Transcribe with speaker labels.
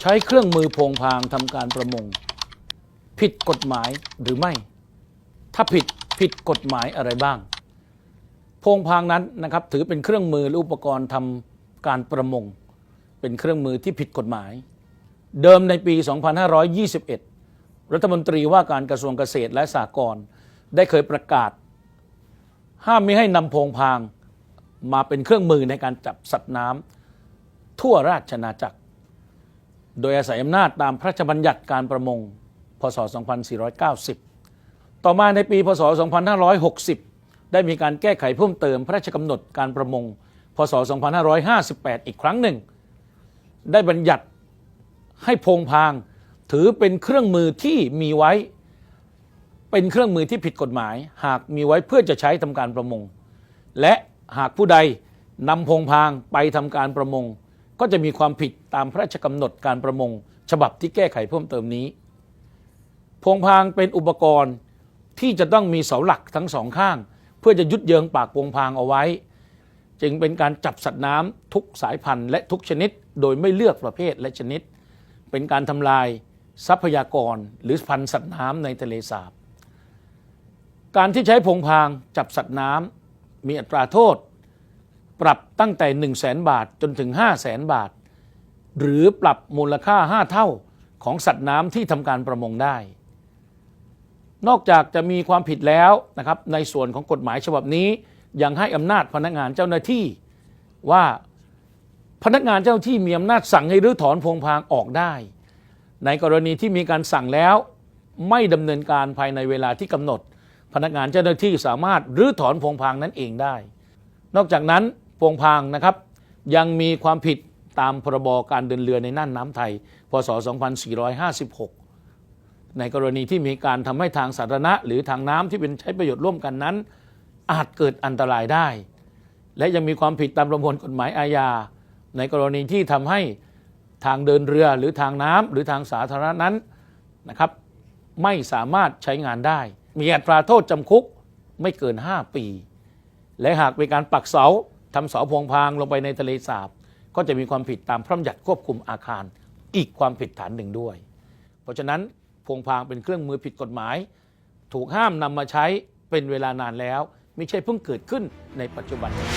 Speaker 1: ใช้เครื่องมือพงพางทำการประมง ผิดกฎหมายหรือไม่ ถ้าผิดผิดกฎหมายอะไรบ้าง พงพางนั้นนะครับถือเป็นเครื่องมือหรืออุปกรณ์ทำการประมง เป็นเครื่องมือที่ผิดกฎหมาย เดิมในปี 2521 รัฐมนตรีว่าการกระทรวงเกษตรและสหกรณ์ได้เคยประกาศ ห้ามไม่ให้นำพงพางมาเป็นเครื่องมือในการจับสัตว์น้ำทั่วราชอาณาจักร โดยอาศัยอำนาจตามพระราชบัญญัติการประมง พศ 2490 ต่อมาในปี พศ 2560 ได้มีการแก้ไขเพิ่มเติมพระราชกำหนดการประมง พศ 2558 อีกครั้งหนึ่ง ได้บัญญัติให้พงพางถือเป็นเครื่องมือที่มีไว้ เป็นเครื่องมือที่ผิดกฎหมาย หากมีไว้เพื่อจะใช้ทำการประมง และหากผู้ใดนำพงพางไปทำการประมง ก็จะมีความผิดตามพระราชกำหนดการประมง ฉบับที่แก้ไขเพิ่มเติมนี้ พงพางเป็นอุปกรณ์ที่จะต้องมีเสาหลักทั้งสองข้าง เพื่อจะยุดเยิงปากพงพางเอาไว้ จึงเป็นการจับสัตว์น้ำทุกสายพันธุ์และทุกชนิด โดยไม่เลือกประเภทและชนิด เป็นการทำลายทรัพยากรหรือพันธุ์สัตว์น้ำในทะเลสาบการที่ใช้พงพางจับสัตว์น้ำมีอัตราโทษ ปรับตั้งแต่ 1 0 0 0 0แบาทจนถึง 5 0 0แสนบาท หรือปรับมูลค่า 5 เท่าของสัตว์น้ำที่ทำการประมงได้ นอกจากจะมีความผิดแล้วนะครับในส่วนของกฎหมายฉบับนี้ยังให้อำนาจพนักงานเจ้าหน้าที่ว่าพนักงานเจ้าที่มีอำนาจสั่งให้รื้อถอนพงพางออกได้ ในกรณีที่มีการสั่งแล้ว ไม่ดำเนินการภายในเวลาที่กำหนด พนักงานเจ้าหน้าที่สามารถรื้อถอนพงพางนั้นเองได้ นอกจากนั้น พงพางนะครับ ยังมีความผิดตามพรบการเดินเรือในน่านน้ำไทย พศ 2456 ในกรณีที่มีการทำให้ทางสาธารณะ หรือทางน้ำที่เป็นใช้ประโยชน์ร่วมกันนั้น อาจเกิดอันตรายได้ และยังมีความผิดตามประมวลกฎหมายอาญา ในกรณีที่ทำให้ทางเดินเรือหรือทางน้ำหรือทางสาธารณะนั้นนะครับ ไม่สามารถใช้งานได้ มีอัตราโทษจำคุกไม่เกิน 5 ปี และหากเป็นการปักเสา ทำเสาพวงพางลงไปในทะเลสาบ ก็จะมีความผิดตามพระบัญญัติควบคุมอาคารอีกความผิดฐานหนึ่งด้วย เพราะฉะนั้นพวงพางเป็นเครื่องมือผิดกฎหมาย ถูกห้ามนำมาใช้เป็นเวลานานแล้ว ไม่ใช่เพิ่งเกิดขึ้นในปัจจุบันนี้